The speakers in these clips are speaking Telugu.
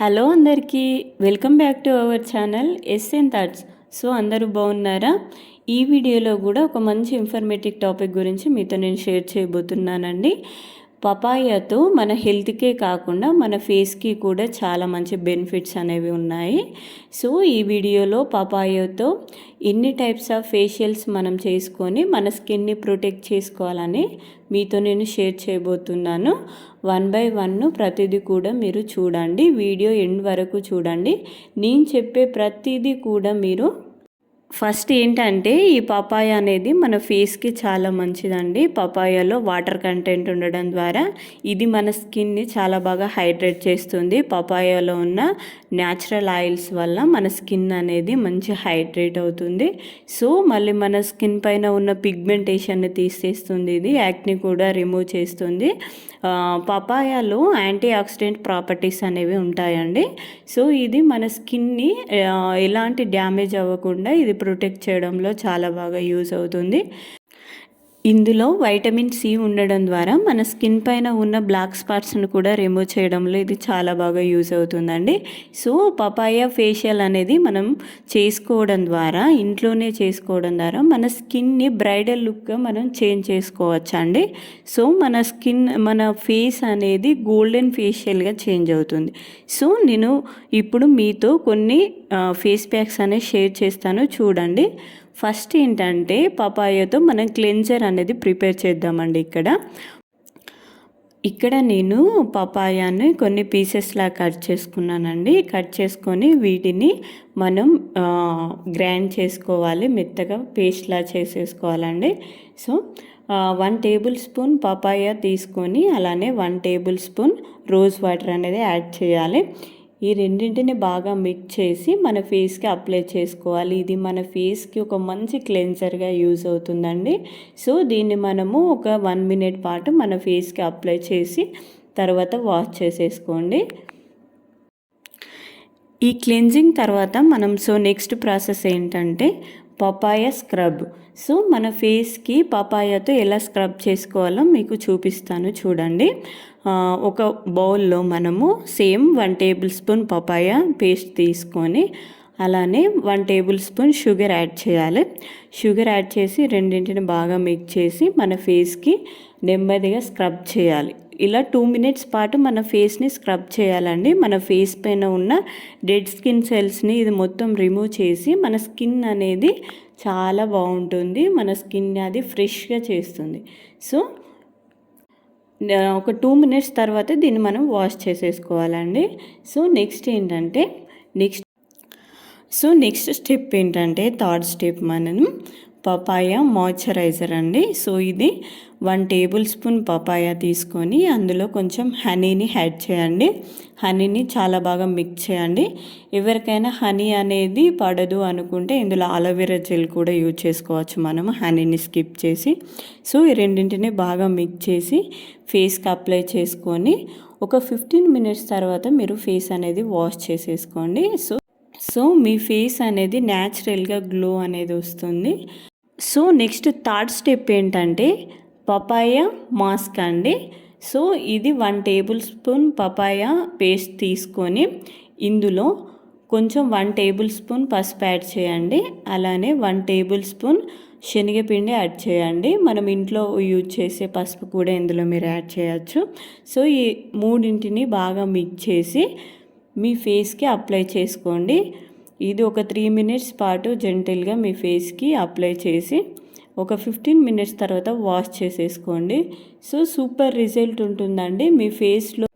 హలో అందరికీ welcome back to our channel SN thoughts. So అందరూ బాగున్నారా? ఈ వీడియోలో కూడా ఒక మంచి ఇన్ఫర్మేటివ్ టాపిక్ గురించి మీతో నేను షేర్ చేయబోతున్నానండి. పపాయాతో మన హెల్త్కే కాకుండా మన ఫేస్కి కూడా చాలా మంచి బెనిఫిట్స్ అనేవి ఉన్నాయి. సో ఈ వీడియోలో పపాయాతో ఎన్ని టైప్స్ ఆఫ్ ఫేషియల్స్ మనం చేసుకొని మన స్కిన్ని ప్రొటెక్ట్ చేసుకోవాలని మీతో నేను షేర్ చేయబోతున్నాను. వన్ బై వన్ ప్రతిదీ కూడా మీరు చూడండి. వీడియో ఎండ్ వరకు చూడండి. నేను చెప్పే ప్రతిదీ కూడా మీరు ఫస్ట్ ఏంటంటే ఈ పపాయ అనేది మన ఫేస్కి చాలా మంచిదండి. పపాయలో వాటర్ కంటెంట్ ఉండడం ద్వారా ఇది మన స్కిన్ని చాలా బాగా హైడ్రేట్ చేస్తుంది. పపాయలో ఉన్న న్యాచురల్ ఆయిల్స్ వల్ల మన స్కిన్ అనేది మంచి హైడ్రేట్ అవుతుంది. సో మళ్ళీ మన స్కిన్ పైన ఉన్న పిగ్మెంటేషన్ని తీసేస్తుంది. ఇది యాక్ని కూడా రిమూవ్ చేస్తుంది. పపాయాలో యాంటీ ఆక్సిడెంట్ ప్రాపర్టీస్ అనేవి ఉంటాయండి. సో ఇది మన స్కిన్ని ఎలాంటి డ్యామేజ్ అవ్వకుండా ఇది ప్రొటెక్ట్ చేయడంలో చాలా బాగా యూజ్ అవుతుంది. ఇందులో వైటమిన్ సి ఉండడం ద్వారా మన స్కిన్ పైన ఉన్న బ్లాక్ స్పాట్స్ను కూడా రిమూవ్ చేయడంలో ఇది చాలా బాగా యూజ్ అవుతుందండి. సో పపాయ ఫేషియల్ అనేది మనం చేసుకోవడం ద్వారా ఇంట్లోనే చేసుకోవడం ద్వారా మన స్కిన్ని బ్రైడల్ లుక్గా మనం చేంజ్ చేసుకోవచ్చు అండి సో మన స్కిన్ మన ఫేస్ అనేది గోల్డెన్ ఫేషియల్గా చేంజ్ అవుతుంది. సో నేను ఇప్పుడు మీతో కొన్ని ఫేస్ ప్యాక్స్ అనేవి షేర్ చేస్తాను చూడండి. ఫస్ట్ ఏంటంటే పపాయతో మనం క్లెన్జర్ అనేది ప్రిపేర్ చేద్దామండి ఇక్కడ. ఇక్కడ నేను పపాయాన్ని కొన్ని పీసెస్లా కట్ చేసుకున్నానండి. కట్ చేసుకొని వీటిని మనం గ్రైండ్ చేసుకోవాలి మెత్తగా పేస్ట్లా చేసేసుకోవాలండి. So one tablespoon papaya తీసుకొని అలానే one tablespoon rose water అనేది యాడ్ చేయాలి. ఈ రెండింటిని బాగా మిక్స్ చేసి మన ఫేస్కి అప్లై చేసుకోవాలి. ఇది మన ఫేస్కి ఒక మంచి క్లెన్సర్గా యూజ్ అవుతుందండి. సో దీన్ని మనము ఒక వన్ మినిట్ పాటు మన ఫేస్కి అప్లై చేసి తర్వాత వాష్ చేసేసుకోండి. ఈ క్లెన్జింగ్ తర్వాత మనం సో నెక్స్ట్ ప్రాసెస్ ఏంటంటే పపాయ స్క్రబ్. సో మన ఫేస్కి పపాయాతో ఎలా స్క్రబ్ చేసుకోవాలో మీకు చూపిస్తాను చూడండి. ఒక బౌల్లో మనము same one tablespoon papaya paste తీసుకొని అలానే one tablespoon sugar add చేయాలి. షుగర్ యాడ్ చేసి రెండింటిని బాగా మిక్స్ చేసి మన ఫేస్కి నెమ్మదిగా స్క్రబ్ చేయాలి. ఇలా టూ మినిట్స్ పాటు మన ఫేస్ని స్క్రబ్ చేయాలండి. మన ఫేస్ పైన ఉన్న డెడ్ స్కిన్ సెల్స్ని ఇది మొత్తం రిమూవ్ చేసి మన స్కిన్ అనేది చాలా బాగుంటుంది. మన స్కిన్ అది ఫ్రెష్గా చేస్తుంది. సో ఒక టూ మినిట్స్ తర్వాత దీన్ని మనం వాష్ చేసేసుకోవాలండి. సో నెక్స్ట్ ఏంటంటే నెక్స్ట్ సో నెక్స్ట్ స్టెప్ ఏంటంటే థర్డ్ స్టెప్ మనం పపాయ మాయిశ్చరైజర్ అండి. సో ఇది వన్ టేబుల్ స్పూన్ పపాయ తీసుకొని అందులో కొంచెం హనీని యాడ్ చేయండి. హనీని చాలా బాగా మిక్స్ చేయండి. ఎవరికైనా హనీ అనేది పడదు అనుకుంటే ఇందులో అలోవెరా జెల్ కూడా యూజ్ చేసుకోవచ్చు మనం హనీని స్కిప్ చేసి. సో ఈ రెండింటిని బాగా మిక్స్ చేసి ఫేస్కి అప్లై చేసుకొని ఒక ఫిఫ్టీన్ మినిట్స్ తర్వాత మీరు ఫేస్ అనేది వాష్ చేసేసుకోండి. సో సో మీ ఫేస్ అనేది న్యాచురల్గా గ్లో అనేది వస్తుంది. సో నెక్స్ట్ థర్డ్ స్టెప్ ఏంటంటే పపాయ మాస్క్ అండి. సో ఇది one tablespoon papaya paste తీసుకొని ఇందులో కొంచెం వన్ టేబుల్ స్పూన్ పసుపు యాడ్ చేయండి. అలానే వన్ టేబుల్ స్పూన్ శనగపిండి యాడ్ చేయండి. మనం ఇంట్లో యూజ్ చేసే పసుపు కూడా ఇందులో మీరు యాడ్ చేయొచ్చు. సో ఈ మూడింటిని బాగా మిక్స్ చేసి మీ ఫేస్కి అప్లై చేసుకోండి. ఇది ఒక త్రీ మినిట్స్ పాటు జెంటిల్గా మీ ఫేస్కి అప్లై చేసి ఒక ఫిఫ్టీన్ మినిట్స్ తర్వాత వాష్ చేసేసుకోండి. సో సూపర్ రిజల్ట్ ఉంటుందండి. మీ ఫేస్లో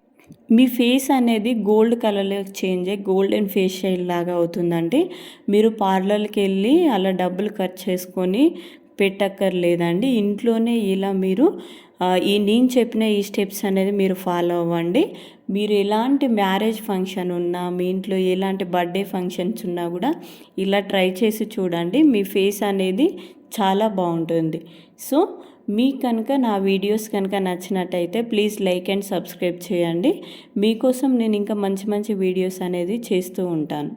మీ ఫేస్ అనేది గోల్డ్ కలర్లో చేంజ్ అయ్యి గోల్డెన్ ఫేస్ షైల్ లాగా అవుతుందండి. మీరు పార్లర్కి వెళ్ళి అలా డబ్బులు ఖర్చు చేసుకొని పెట్టక్కర్లేదండి. ఇంట్లోనే ఇలా మీరు ఈ నేను చెప్పిన ఈ స్టెప్స్ అనేది మీరు ఫాలో అవ్వండి. మీరు ఎలాంటి మ్యారేజ్ ఫంక్షన్ ఉన్నా మీ ఇంట్లో ఎలాంటి బర్త్డే ఫంక్షన్స్ ఉన్నా కూడా ఇలా ట్రై చేసి చూడండి. మీ ఫేస్ అనేది చాలా బాగుంటుంది. సో మీకు కనుక నా వీడియోస్ కనుక నచ్చినట్టయితే ప్లీజ్ లైక్ అండ్ సబ్స్క్రైబ్ చేయండి. మీకోసం నేను ఇంకా మంచి మంచి వీడియోస్ అనేది చేస్తూ ఉంటాను.